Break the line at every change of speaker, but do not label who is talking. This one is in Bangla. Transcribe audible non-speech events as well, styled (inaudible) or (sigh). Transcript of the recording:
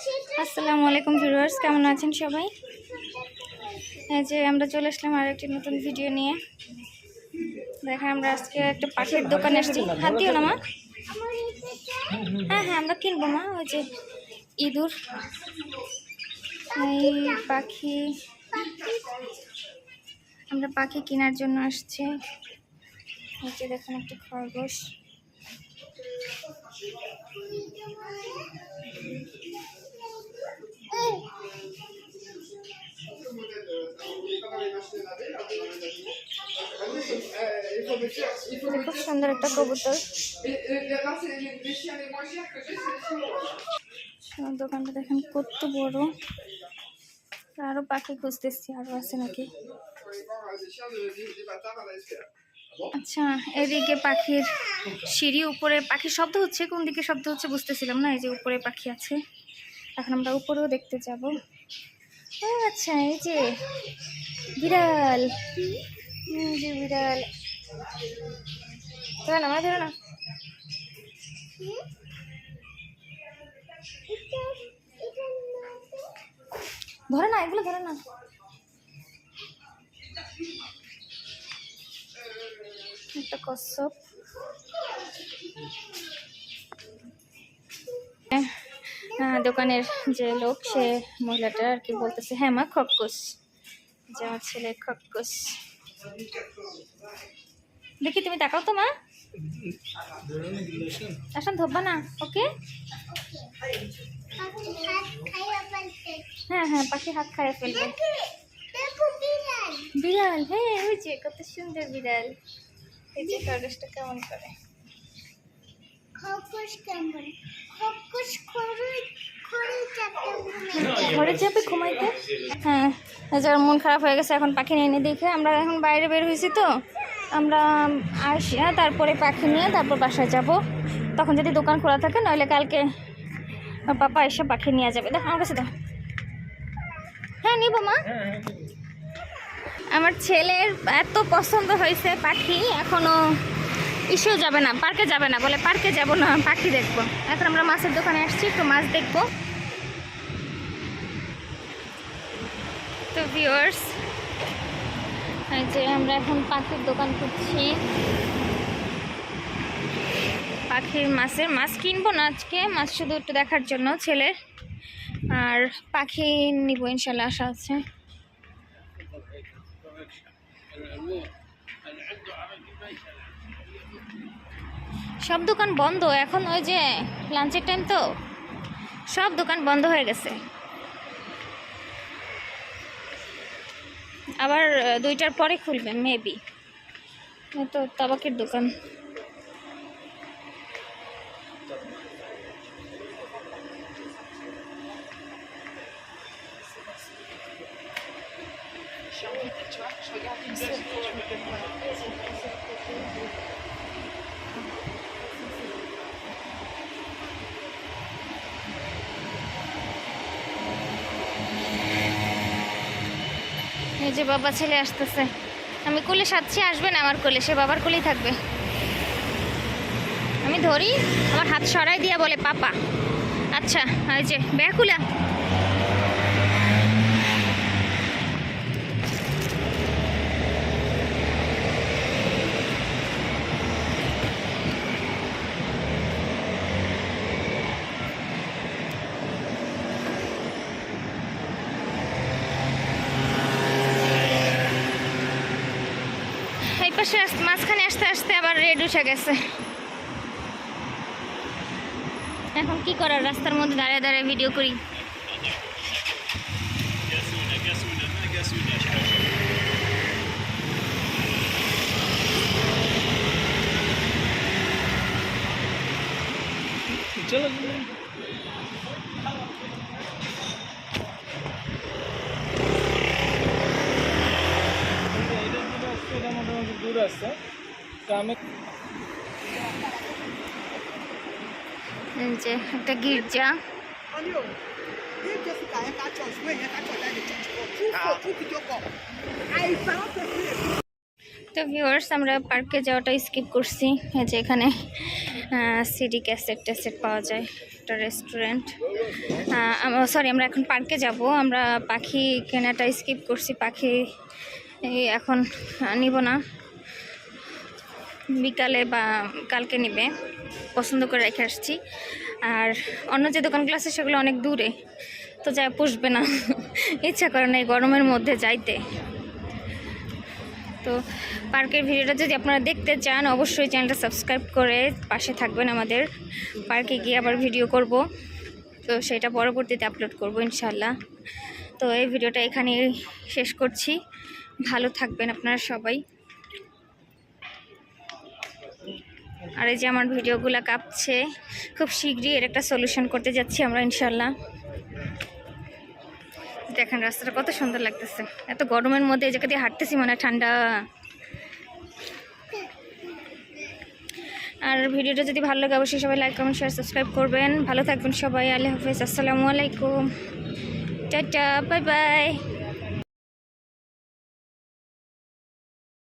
আসসালামু আলাইকুম ভিউয়ার্স, কেমন আছেন সবাই? এই যে আমরা চলে আসলাম আর একটি নতুন ভিডিও নিয়ে। দেখেন, আমরা আজকে একটা পাখির দোকানে এসেছি হাত দিও না মা। হ্যাঁ হ্যাঁ আমরা কিনবো মা, ওই যে ইঁদুর। এই পাখি। আমরা পাখি কেনার জন্য আসছি। এই যে দেখেন একটা খরগোশ। খুব. সুন্দর একটা কবুতর দোকানটা দেখেন কত বড় আরও পাখি খুঁজতেছি আরও আছে নাকি
euh.
আচ্ছা এদিকে পাখির সিঁড়ি উপরে পাখির শব্দ হচ্ছে কোন দিকে শব্দ হচ্ছে বুঝতেছিলাম না এই যে উপরে পাখি আছে এখন আমরা উপরেও দেখতে যাব। আচ্ছা এই যে বিড়াল। যে বিড়াল। ধরে না ধরে না। ধরে না, এগুলো ধরে না। একটা কচ্ছপ। দোকানের যে লোক, সে মহিলাটা আর কি বলতেছে হ্যাঁ মা খক্কুস যে আমার ছেলে খক্কুস দেখি, তুমি তাকাও তো মা। আসন ধরবা না, ওকে? হ্যাঁ হ্যাঁ পাখি হাত খাইয়ে ফেলবে। বিড়াল হ্যাঁ ওই যে কত সুন্দর বিড়াল। এই যে কেমন করে। ঘরে যাবে ঘুমাইতে? হ্যাঁ এই যে ওর মন খারাপ হয়ে গেছে এখন পাখি নিয়ে এনে দেখে। আমরা এখন বাইরে বের হয়েছি তো। আমরা আসি হ্যাঁ, তারপরে পাখি নিয়ে তারপর বাসায় যাব। তখন যদি দোকান খোলা থাকে নইলে কালকে পাপা এসে পাখি নিয়ে যাবে। দেখ আমার কাছে দাও। হ্যাঁ নিব মা। আমার ছেলের এত পছন্দ হয়েছে পাখি এখনও ইস্যু যাবে না, পার্কে যাবে না, বলে পার্কে যাব না, পাখি দেখব। এখন আমরা মাছের দোকানে আসছি, একটু মাছ দেখব। তো এই যে আমরা এখন পাখির দোকান খুঁজছি। পাখির মাছের, মাছ কিনবো না আজকে, মাছ শুধু একটু দেখার জন্য ছেলের। আর পাখি নিব, ইনশাল্লাহ আশা আছে। সব দোকান বন্ধ। এখন ওই যে লাঞ্চের টাইম তো। সব দোকান বন্ধ হয়ে গেছে। আবার দুইটার পরে খুলবে মেবি তো তাবাকের দোকান। এই যে বাবা ছেলে আসতেছে। আমি কোলে সাচ্ছি, আসবে না আমার কোলে, সে বাবার কোলেই থাকবে। আমি ধরি, আমার হাত সরাই দিয়া বলে, পাপা আচ্ছা এই যে ব্যাকুলা পাশে মাঝখানে আসতে আসতে আবার রেড উঠে গেছে। এখন কি করার? রাস্তার মধ্যে দাঁড়িয়ে দাঁড়িয়ে ভিডিও করি।
দূর আছে। তো আমি
যে একটা গির্জা। তো ভিউয়ার্স আমরা পার্কে যাওয়াটা স্কিপ করছি। যে এখানে সিডি ক্যাসেট ট্যাসেট পাওয়া যায়, একটা রেস্টুরেন্ট সরি আমরা এখন পার্কে যাব। আমরা পাখি কেনাটা স্কিপ করছি। পাখি এখন নিব না। বিকালে বা কালকে নিবে, পছন্দ করে রেখে আসছি। আর অন্য যে দোকানগুলো আছে সেগুলো অনেক দূরে, তো যা পুষবে না। (laughs) ইচ্ছা করে না এই গরমের মধ্যে যাইতে। তো পার্কের ভিডিওটা যদি আপনারা দেখতে চান, অবশ্যই চ্যানেলটা সাবস্ক্রাইব করে পাশে থাকবেন আমাদের। পার্কে গিয়ে আবার ভিডিও করব। তো সেটা পরবর্তীতে আপলোড করব ইনশাল্লাহ তো এই ভিডিওটা এখানেই শেষ করছি। ভালো থাকবেন আপনারা সবাই। আর এই যে আমার ভিডিওগুলো কাঁপছে, খুব শীঘ্রই এর একটা সলিউশন করতে যাচ্ছি আমরা ইনশাল্লাহ দেখেন রাস্তাটা কত সুন্দর লাগতেছে। এত গরমের মধ্যে এই জায়গা দিয়ে হাঁটতেছি মানে ঠান্ডা। আর ভিডিওটা যদি ভালো লাগে, অবশ্যই সবাই লাইক কমেন্ট শেয়ার সাবস্ক্রাইব করবেন। ভালো থাকবেন সবাই, আল্লাহ হাফেজ, আসসালামু আলাইকুম। Tata bye bye